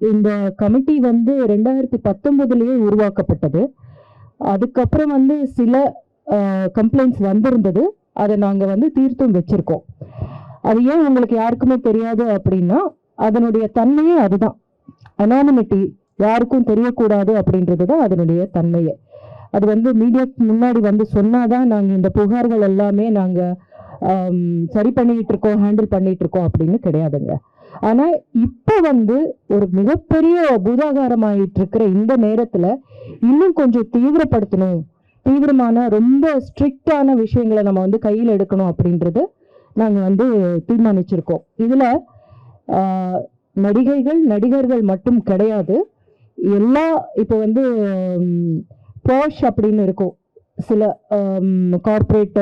இந்த கமிட்டி வந்து ரெண்டாயிரத்தி பத்தொன்பதுலேயே உருவாக்கப்பட்டது. அதுக்கப்புறம் வந்து சில கம்ப்ளைண்ட்ஸ் வந்திருந்தது. அதை நாங்கள் வந்து தீர்த்தும் வச்சுருக்கோம். அது ஏன் உங்களுக்கு யாருக்குமே தெரியாது அப்படின்னா அதனுடைய தன்மையே அதுதான். அனானிமிட்டி யாருக்கும் தெரியக்கூடாது அப்படின்றது தான் அதனுடைய தன்மையே. அது வந்து மீடியாக்கு முன்னாடி வந்து சொன்னாதான் நாங்கள் இந்த புகார்கள் எல்லாமே நாங்கள் சரி பண்ணிகிட்டு இருக்கோம் ஹேண்டில் பண்ணிகிட்டு இருக்கோம் அப்படின்னு கிடையாதுங்க. ஆனால் இப்போ வந்து ஒரு மிகப்பெரிய பூதாகாரமாயிட்டு இருக்கிற இந்த நேரத்தில் இன்னும் கொஞ்சம் தீவிரப்படுத்தணும். தீவிரமான ரொம்ப ஸ்ட்ரிக்டான விஷயங்களை நம்ம வந்து கையில் எடுக்கணும் அப்படின்றது நாங்கள் வந்து தீர்மானிச்சிருக்கோம். இதில் நடிகைகள் நடிகர்கள் மட்டும் கிடையாது. எல்லா இப்போ வந்து போஷ் அப்படின்னு இருக்கும். சில கார்ப்பரேட்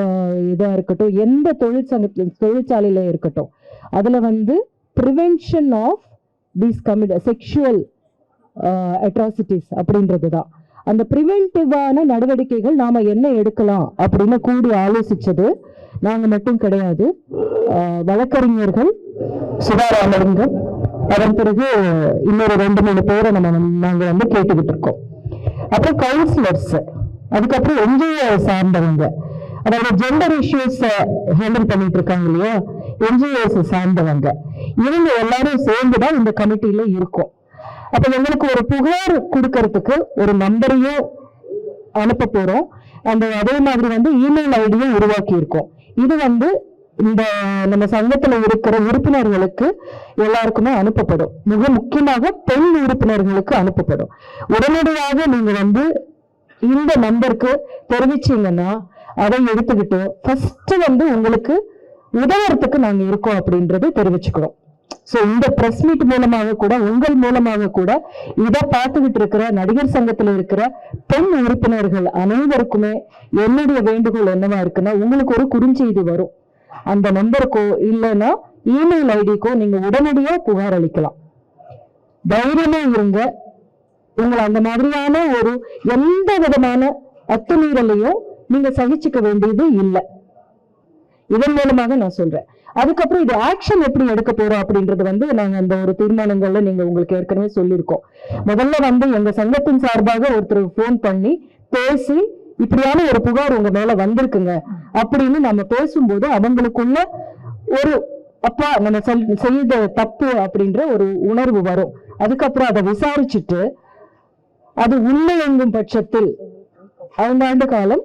இதாக இருக்கட்டும் எந்த தொழிற்சங்க தொழிற்சாலையில இருக்கட்டும். அதில் வந்து prevention of these commit sexual atrocities அப்படின்றது தான் அந்த ப்ரிவென்டிவான நடவடிக்கைகள் நாம் என்ன எடுக்கலாம் அப்படின்னு கூடி ஆலோசித்தது நாங்கள் மட்டும் கிடையாது. வழக்கறிஞர்கள் சுதாராமலிங்கம் அதன் பிறகு இன்னொரு ரெண்டு மூணு பேரை நம்ம நாங்கள் வந்து கேட்டுக்கிட்டு இருக்கோம். அப்புறம் கவுன்சிலர்ஸ் அதுக்கப்புறம் என்ஜிஓ சார்ந்தவங்க. அதாவது ஜெண்டர் இஷ்யூஸை ஹேண்டில் பண்ணிட்டு இருக்காங்க இல்லையா? என்ஜிஓஸ் சார்ந்தவங்க. இவங்க எல்லாரும் சேர்ந்து தான் இந்த கமிட்டியில இருக்கும். அப்ப எங்களுக்கு ஒரு புகார் கொடுக்கறதுக்கு ஒரு நம்பரையும் அனுப்ப போறோம். அந்த அதே மாதிரி வந்து இமெயில் ஐடியும் உருவாக்கி இருக்கோம். இது வந்து இந்த நம்ம சங்கத்துல இருக்கிற உறுப்பினர்களுக்கு எல்லாருக்குமே அனுப்பப்படும். மிக முக்கியமாக பெண் உறுப்பினர்களுக்கு அனுப்பப்படும். உடனடியாக நீங்க வந்து இந்த நம்பருக்கு தெரிவிச்சீங்கன்னா அதை எடுத்துக்கிட்டு ஃபர்ஸ்ட் வந்து உங்களுக்கு உதவுறதுக்கு நாங்க இருக்கோம் அப்படின்றது தெரிவிச்சுக்கிறோம். ஸோ இந்த ப்ரெஸ் மீட் மூலமாக கூட உங்கள் மூலமாக கூட இதை பார்த்துக்கிட்டு இருக்கிற நடிகர் சங்கத்தில் இருக்கிற பெண் உறுப்பினர்கள் அனைவருக்குமே என்னுடைய வேண்டுகோள் என்னவா இருக்குன்னா உங்களுக்கு ஒரு குறுஞ்செய்தி வரும். அந்த நம்பருக்கோ இல்லைன்னா இமெயில் ஐடிக்கோ நீங்க உடனடியா புகார் அளிக்கலாம். தைரியமா இருங்க. உங்களை அந்த மாதிரியான ஒரு எந்த விதமான அத்துமீறலையும் நீங்க சகிச்சுக்க வேண்டியது இல்லை. இதன் மூலமாக நான் சொல்றேன். அதுக்கப்புறம் இது ஆக்ஷன் எப்படி எடுக்க போறோம் அப்படின்றது வந்து நாங்க அந்த ஒரு தீர்மானங்கள்ல நீங்க உங்களுக்கு ஏற்கனவே சொல்லியிருக்கோம். முதல்ல வந்து எங்க சங்கத்தின் சார்பாக ஒருத்தர் ஃபோன் பண்ணி பேசி இப்படியான ஒரு புகார் உங்க மேல வந்திருக்குங்க அப்படின்னு நம்ம பேசும்போது அவங்களுக்குள்ள ஒரு அப்பா நம்ம செல்- செய்த தப்பு அப்படின்ற ஒரு உணர்வு வரும். அதுக்கப்புறம் அதை விசாரிச்சுட்டு அது உண்மை எங்கும் பட்சத்தில் ஐந்தாண்டு காலம்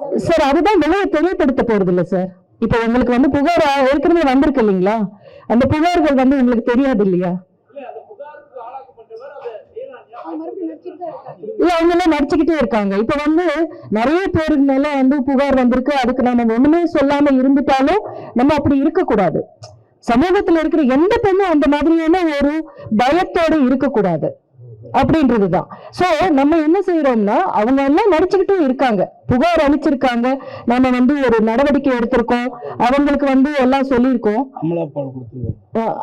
சார் அதுதான் வெளியே தெரியப்படுத்த போறது இல்லை சார் இப்போ உங்களுக்கு வந்து புகார் ஏற்கனவே வந்திருக்கு இல்லைங்களா? அந்த புகார்கள் வந்து உங்களுக்கு தெரியாது இல்லையா? இல்ல இல்ல அவங்க எல்லாம் நடிச்சுக்கிட்டே இருக்காங்க. இப்ப வந்து நிறைய பேருக்கு மேல வந்து புகார் வந்திருக்கு. அதுக்கு நம்ம ஒண்ணுமே சொல்லாம இருந்துட்டாலும் நம்ம அப்படி இருக்க கூடாது சமூகத்துல இருக்கிற எந்த பெண்ணும் அந்த மாதிரியான ஒரு பயத்தோட இருக்கக்கூடாது. அப்படின்றதுதான். சோ நம்ம என்ன செய்யறோம்னா அவங்க எல்லாம் நடிச்சுக்கிட்டே இருக்காங்க. புகார் அளிச்சிருக்காங்க. நம்ம வந்து ஒரு நடவடிக்கை எடுத்திருக்கோம். அவங்களுக்கு வந்து எல்லாம் சொல்லியிருக்கோம்.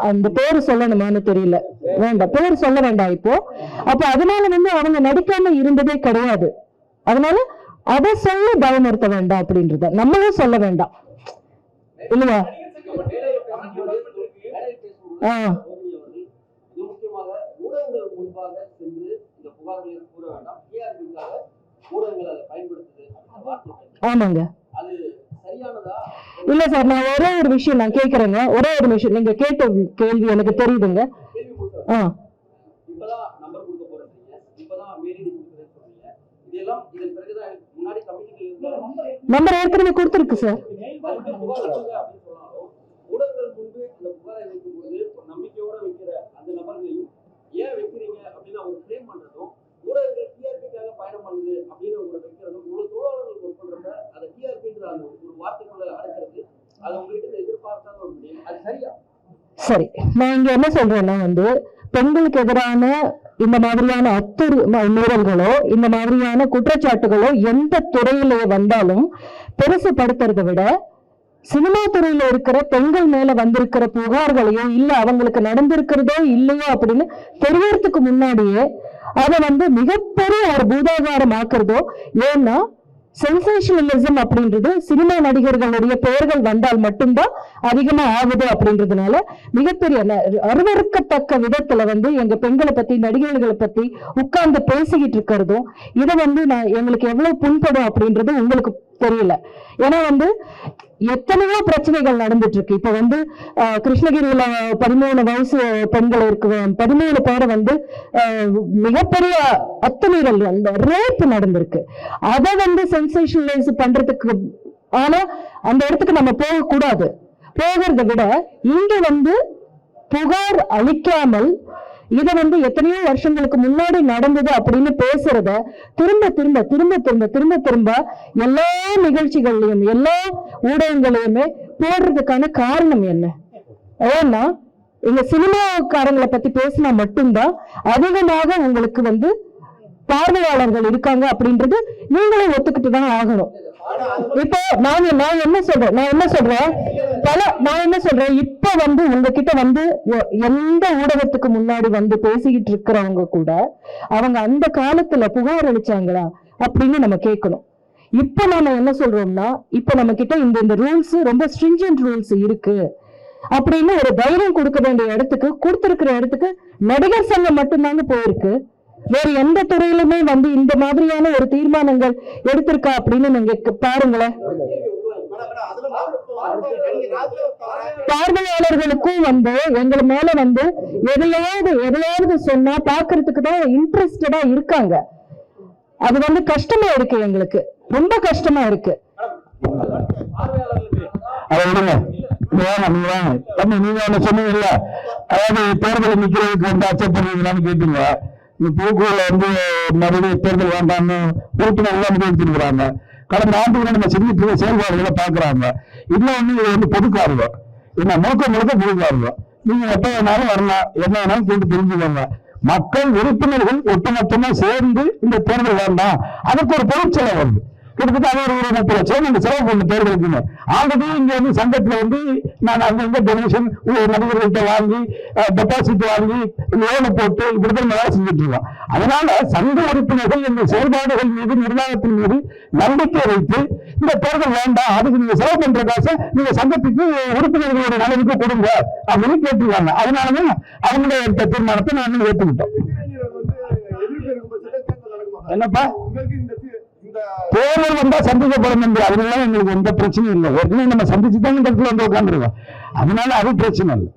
அந்த பேரு சொல்லணுமான்னு தெரியல. வேண்டாம். பேர் சொல்ல வேண்டாம் இப்போ. அப்ப அதனால வந்து அவங்க நடிக்காம இருந்ததே கிடையாது. அதனால அதை சொல்லி பயமுறுத்த வேண்டாம் அப்படின்றத நம்மளும் சொல்ல வேண்டாம். இல்லையா? ஆ மிக முக்கியமாக ஊடகங்கள் முன்பாக சென்று இந்த புகார்களை கூற வேண்டாம் டிஆர்பிக்காக ஊடகங்கள் அதை பயன்படுத்துது அப்படின்ற வார்த்தை பயன்படுத்துது. ஆமாங்க. இல்ல சார் நான் ஒரே ஒரு விஷயம் நான் கேக்குறேங்க. ஒரே ஒரு விஷயம். நீங்க கேட்ட கேள்வி எனக்கு தெரியுதுங்க. ஆ. நம்பர் கொடுக்க போறீங்க இப்பதான் மெயில் கொடுக்குறேன்னு சொல்றீங்க இதெல்லாம் இதன் பிறகுதான் முன்னாடி கமிட்டிகள் இருந்தாலும் நம்பர் ஏற்கனவே கொடுத்துருக்கு சார் அதுக்கு புகார் கொடுங்க அப்படின்னு சொன்னாலும் ஊடகங்கள் முன்பு அந்த புகாரை வைக்கும் பொழுது ஒரு நம்பிக்கையோட வைக்கிற அந்த நபர்களையும் ஏன் வைக்கிறீங்க அப்படின்னு அவங்க ஃப்ரேம் பண்றதும் ஊடகங்கள் டிஆர்பிக்காக பயணம் பண்ணுது அப்படின்னு ஒரு வைக்கிறதும் இவ்வளவு தொழிலாளர்கள் ஒர்க் பண்றப்ப அதை டிஆர்பின்ற அந்த ஒரு வார்த்தைக்குள்ள அடக்கிறது அது உங்ககிட்ட எதிர்பார்க்காத ஒரு முடியும் அது சரியா சரி நான் இங்க என்ன சொல்றேன்னா வந்து பெண்களுக்கு எதிரான இந்த மாதிரியான அத்துறு ம- மீறல்களோ இந்த மாதிரியான குற்றச்சாட்டுகளோ எந்த துறையில வந்தாலும் பெருசுபடுத்துறதை விட சினிமா துறையில இருக்கிற பெண்கள் மேல வந்திருக்கிற புகார்களையோ இல்ல அவங்களுக்கு நடந்திருக்கிறதோ இல்லையோ அப்படின்னு தெரியறதுக்கு முன்னாடியே அதை வந்து மிகப்பெரிய ஒரு பூதாகாரம் ஆக்குறதோ ஏன்னா சென்சேஷனலிசம் அப்படின்றது சினிமா நடிகர்களுடைய பெயர்கள் வந்தால் மட்டும்தான் அதிகமா ஆகுது அப்படின்றதுனால மிகப்பெரிய அருவறுக்கத்தக்க விதத்தில் விதத்துல வந்து எங்க பெண்களை பத்தி நடிகர்களை பத்தி உட்கார்ந்து பேசிக்கிட்டு இருக்கிறதும் இதை வந்து நான் எங்களுக்கு எவ்வளவு புண்படும் அப்படின்றது உங்களுக்கு தெரியல. ஏன்னா வந்து எத்தனையோ பிரச்சனைகள் நடந்துட்டு இருக்கு இப்ப வந்து அஹ், கிருஷ்ணகிரியில பதிமூணு வயசு பெண்கள் இருக்கு. பதிமூணு பேரை வந்து மிகப்பெரிய அத்துமீறல் அந்த ரேப் நடந்திருக்கு. அதை வந்து சென்சேஷனலைஸ் பண்றதுக்கு ஆனா அந்த இடத்துக்கு நம்ம போக கூடாது போகிறத விட இங்க வந்து புகார் அளிக்காமல் இதை வந்து எத்தனையோ வருஷங்களுக்கு முன்னாடி நடந்தது அப்படின்னு பேசுறத திரும்ப திரும்ப திரும்ப திரும்ப திரும்ப திரும்ப எல்லா நிகழ்ச்சிகள்லயும் எல்லா ஊடகங்களையுமே போடுறதுக்கான காரணம் என்ன? ஏன்னா இங்க சினிமாக்காரங்களை பத்தி பேசினா மட்டும்தான் அதிகமாக உங்களுக்கு வந்து பார்வையாளர்கள் இருக்காங்க அப்படின்றது நீங்களும் ஒத்துக்கிட்டு தான் ஆகணும். இப்போ நான் நான் என்ன சொல்றேன்? நான் என்ன சொல்றேன்? பல நான் என்ன சொல்றேன்? இப்ப வந்து உங்ககிட்ட வந்து எந்த ஊடகத்துக்கு முன்னாடி வந்து பேசிக்கிட்டு இருக்கிறவங்க கூட அவங்க அந்த காலத்துல புகார் அளிச்சாங்களா அப்படின்னு நம்ம கேட்கணும். இப்ப நாம என்ன சொல்றோம்னா இப்ப நம்ம கிட்ட இந்த இந்த ரூல்ஸ் ரொம்ப ஸ்ட்ரிஞ்சன்ட் ரூல்ஸ் இருக்கு அப்படின்னு ஒரு தைரியம் கொடுக்க வேண்டிய இடத்துக்கு கொடுத்திருக்கிற இடத்துக்கு நடிகர் சங்கம் மட்டும்தாங்க போயிருக்கு. வேற எந்த துறையிலுமே வந்து இந்த மாதிரியான ஒரு தீர்மானங்கள் எடுத்திருக்கா அப்படின்னு நீங்க பாருங்களேன். பார்வையாளர்களுக்கும் வந்து எங்க மேல வந்து எதையாவது எதையாவது சொன்னா பாக்குறதுக்கு தான் இன்ட்ரெஸ்டடா இருக்காங்க. அது வந்து கஷ்டமா இருக்கு எங்களுக்கு. ரொம்ப கஷ்டமா இருக்கு. நீங்க சொன்னீங்கல்ல? அதாவது தேர்தல் நிக்கிறதுக்கு வந்து அச்சப்படுறீங்களான்னு கேட்டீங்க இந்த பூக்கூல வந்து மறுபடியும் தேர்தல் வேண்டாம்னு உறுப்பினர்கள் அனுபவிச்சிருக்கிறாங்க கடந்த ஆண்டுகளை நம்ம செஞ்சுட்டு செயல்பாடுகளை பாக்குறாங்க இன்னொன்னு இது வந்து பொதுக்காரங்க. என்ன முழுக்க முழுக்க பொதுக்காரங்க. நீங்க எப்ப வேணாலும் வரலாம். என்ன வேணாலும் கேட்டு தெரிஞ்சுக்கோங்க. மக்கள் உறுப்பினர்கள் ஒட்டுமொத்தமா சேர்ந்து இந்த தேர்தல் வேண்டாம். அதுக்கு ஒரு பொருட்செலவு வருது. கிட்டத்தட்ட ஒரு முப்பது லட்சம் செலவு பண்ண தேர்தலுக்குன்னு. ஆல்ரெடி இங்க வந்து சங்கத்துல வந்து நான் அங்கங்க டொனேஷன் நடிகர்கள்ட்ட வாங்கி டெபாசிட் வாங்கி லோனை போட்டு இப்படிதான் வேலை செஞ்சுட்டு இருக்கோம். அதனால சங்க உறுப்பினர்கள் இந்த செயல்பாடுகள் மீது நிர்வாகத்தின் மீது நம்பிக்கை வைத்து இந்த தேர்தல் வேண்டாம் அதுக்கு நீங்க செலவு பண்ற காசை நீங்க சங்கத்துக்கு உறுப்பினர்களுடைய நலனுக்கு கொடுங்க அப்படின்னு கேட்டுருக்காங்க. அதனாலதான் அவங்களுடைய இந்த தீர்மானத்தை நாங்கள் ஏற்றுக்கிட்டோம். என்னப்பா? தேர்தல் வந்தா சந்திக்கப்படும் என்று அதனால எங்களுக்கு எந்த பிரச்சனையும் இல்லை. ஏற்கனவே நம்ம சந்திச்சு தான் இந்த இடத்துல வந்து உட்காந்துருக்கோம் அதனால அது பிரச்சனை இல்லை.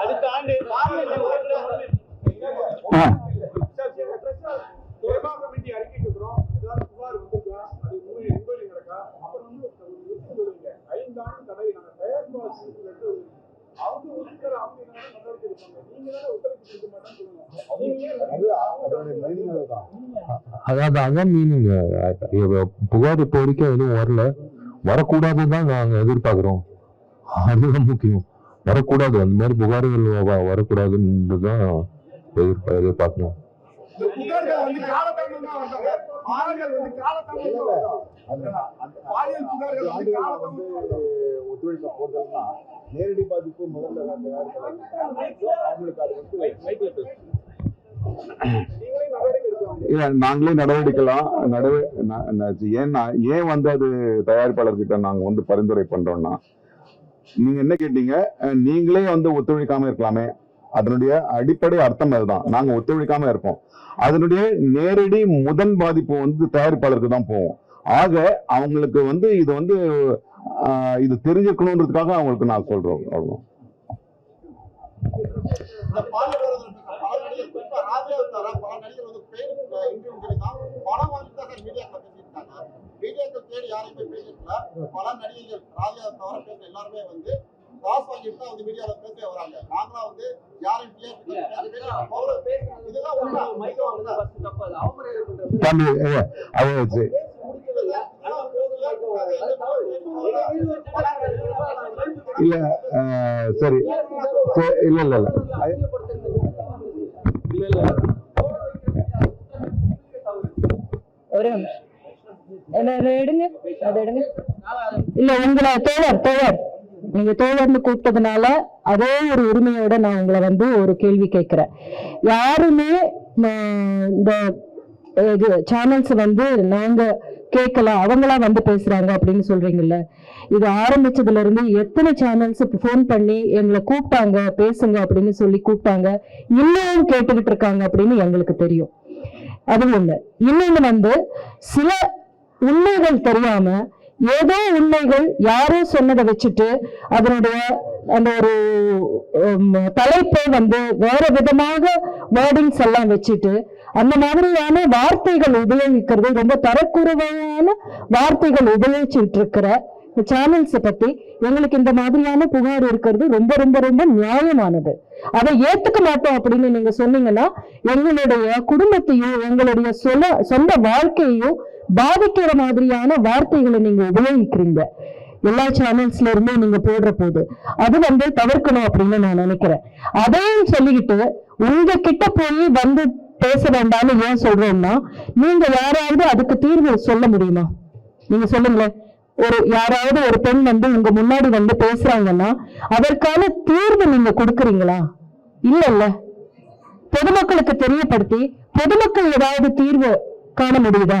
அடுத்த ஆண்டு ஆ. புகார் அது அப்புறம் ஐந்தாண்டு அவங்க அதாவது அதான் மீனிங் புகார் இப்போ வரைக்கும் எதுவும் வரல வரக்கூடாதுன்னு தான் நாங்கள் எதிர்பார்க்குறோம் அதுதான் முக்கியம் வரக்கூடாது அந்த மாதிரி புகார்கள் வ- வரக்கூடாதுன்றது தான் எதிர்பா எதிர்பார்க்குறோம் புகார்கள் வந்து காலதாமதமா வந்தாங்க ஆறுகள் வந்து காலதாமதமா வந்தாங்க பாலியல் புகார்கள் வந்து காலதாமதமா வந்தாங்க ஒத்துழைக்க போறதுன்னா நேரடி பாதிப்பு முதல்ல இல்ல நாங்களே நடவடிக்கலாம் நடவ ஏன்னா ஏன் வந்து அது தயாரிப்பாளர்கிட்ட நாங்க வந்து பரிந்துரை பண்றோம்னா நீங்க என்ன கேட்டீங்க? நீங்களே வந்து ஒத்துழைக்காம இருக்கலாமே. அதனுடைய அடிப்படை அர்த்தம் அதுதான். நாங்க ஒத்துழைக்காம இருப்போம் அதனுடைய நேரடி முதல் பாதிப்பு வந்து தயாரிப்பாளருக்கு தான் போகும். ஆக அவங்களுக்கு வந்து இது வந்து இது தெரிஞ்சுக்கணுன்றதுக்காக அவங்களுக்கு நான் சொல்றோம். அவ்வளோ இந்த பாலியல் விரோதம் பல நடிகர் குறிப்பா ராஜாவை தவிர பல நடிகர் வந்து பேர் இன்டர்வியூ கிடைக்கும் பணம் வாங்கி தான் சார் மீடியாக்கள் பேசியிருக்காங்க மீடியாக்கள் தேடி யாரையும் பேசிருக்கல பல நடிகர்கள் ராஜாவை தவிர பேசுற எல்லாருமே வந்து காசு வாங்கிட்டு தான் வந்து மீடியால பேச வராங்க. நாங்களா வந்து வாங்குறது ஃபர்ஸ்ட் தப்பு அது அவமரியாதை அது சரி. இல்ல சரி, இல்ல இல்ல இல்ல. ஒரே நிமிஷம். எடுங்க. அதை எடுங்க. இல்ல உங்களை தோழர் தோழர். நீங்க தோழர்னு கூப்பிட்டதுனால அதே ஒரு உரிமையோட நான் உங்களை வந்து ஒரு கேள்வி கேட்கிறேன். யாருமே இந்த இது சேனல்ஸ் வந்து நாங்க கேட்கல அவங்களா வந்து பேசுறாங்க அப்படின்னு சொல்றீங்கல்ல. இது ஆரம்பிச்சதுல இருந்து எத்தனை சேனல்ஸ் ஃபோன் பண்ணி எங்களை கூப்பிட்டாங்க பேசுங்க அப்படின்னு சொல்லி கூப்பிட்டாங்க இன்னும் கேட்டுக்கிட்டு இருக்காங்க அப்படின்னு எங்களுக்கு தெரியும். அது ஒண்ணு. இன்னொன்று வந்து சில உண்மைகள் தெரியாம ஏதோ உண்மைகள் யாரோ சொன்னதை வச்சுட்டு அதனுடைய அந்த ஒரு தலைப்பை வந்து வேற விதமாக வேர்டிங்ஸ் எல்லாம் வச்சுட்டு அந்த மாதிரியான வார்த்தைகள் உபயோகிக்கிறது ரொம்ப தரக்குறைவான வார்த்தைகள் உபயோகிச்சுட்டு இருக்கிற சேனல்ஸ் பத்தி எங்களுக்கு இந்த மாதிரியான புகார் இருக்கிறது ரொம்ப ரொம்ப ரொம்ப நியாயமானது. அதை ஏத்துக்க மாட்டோம் அப்படின்னு நீங்க சொன்னீங்கன்னா எங்களுடைய குடும்பத்தையும் எங்களுடைய சொல சொந்த வாழ்க்கையையும் பாதிக்கிற மாதிரியான வார்த்தைகளை நீங்க உபயோகிக்கிறீங்க. எல்லா சேனல்ஸ்ல இருந்தும் நீங்க போடுற போது அது வந்து தவிர்க்கணும் அப்படின்னு நான் நினைக்கிறேன். அதையும் சொல்லிக்கிட்டு உங்க கிட்ட போய் வந்து பேச வேண்டாம்னு ஏன் சொல்றோம்னா நீங்க யாராவது அதுக்கு தீர்வு சொல்ல முடியுமா? நீங்க சொல்லுங்களேன். ஒரு யாராவது ஒரு பெண் வந்து உங்க முன்னாடி வந்து பேசுறாங்கன்னா அதற்கான தீர்வு நீங்க கொடுக்குறீங்களா? இல்ல இல்ல பொதுமக்களுக்கு தெரியப்படுத்தி பொதுமக்கள் ஏதாவது தீர்வு காண முடியுதா?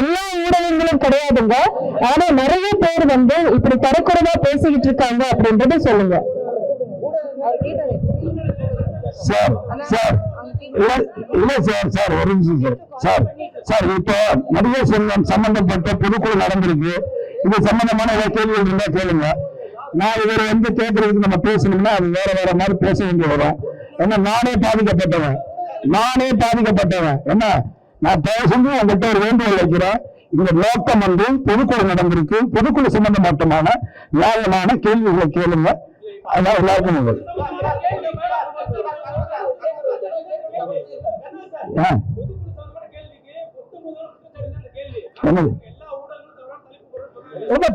எல்லா ஊடகங்களும் கிடையாதுங்க. ஆனா நிறைய பேர் வந்து இப்படி தரக்குறைவா பேசிக்கிட்டு இருக்காங்க அப்படின்றத சொல்லுங்க. Sir sir. இல்ல சார் சார். ஒரு நிமிஷம் சார். சார் சார் இப்போ நடிகர் சங்கம் சம்பந்தப்பட்ட பொதுக்குழு நடந்திருக்கு. இது சம்பந்தமான ஏதாவது கேள்விகள் இருந்தா கேளுங்க. நான் இவரை வந்து கேட்கறதுக்கு நம்ம பேசணும்னா அது வேற வேற மாதிரி பேச வேண்டி வரும். ஏன்னா நானே பாதிக்கப்பட்டவன். நானே பாதிக்கப்பட்டவன். என்ன? நான் பேசுறது உங்கள்கிட்ட ஒரு வேண்டுகோள் வைக்கிறேன். இந்த நோக்கம் வந்து பொதுக்குழு நடந்திருக்கு. பொதுக்குழு சம்பந்தமாட்டமான நியாயமான கேள்விகளை கேளுங்க. அதான் எல்லாருக்கும் நல்லது.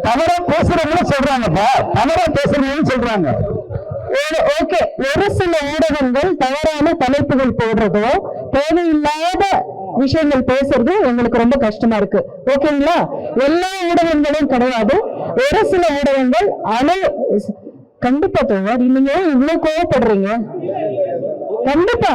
தவறா பேசுறவங்களும் சொல்றாங்கப்பா. தவறா பேசுறவங்களும் சொல்றாங்க. ஓகே. ஒரு சில ஊடகங்கள் தவறான தலைப்புகள் போடுறதோ தேவையில்லாத விஷயங்கள் பேசுறது எங்களுக்கு ரொம்ப கஷ்டமா இருக்கு. ஓகேங்களா? எல்லா ஊடகங்களும் கிடையாது. ஒரு சில ஊடகங்கள் அனை கண்டிப்பா தோழர் நீங்க இவ்வளவு கோவப்படுறீங்க? கண்டிப்பா.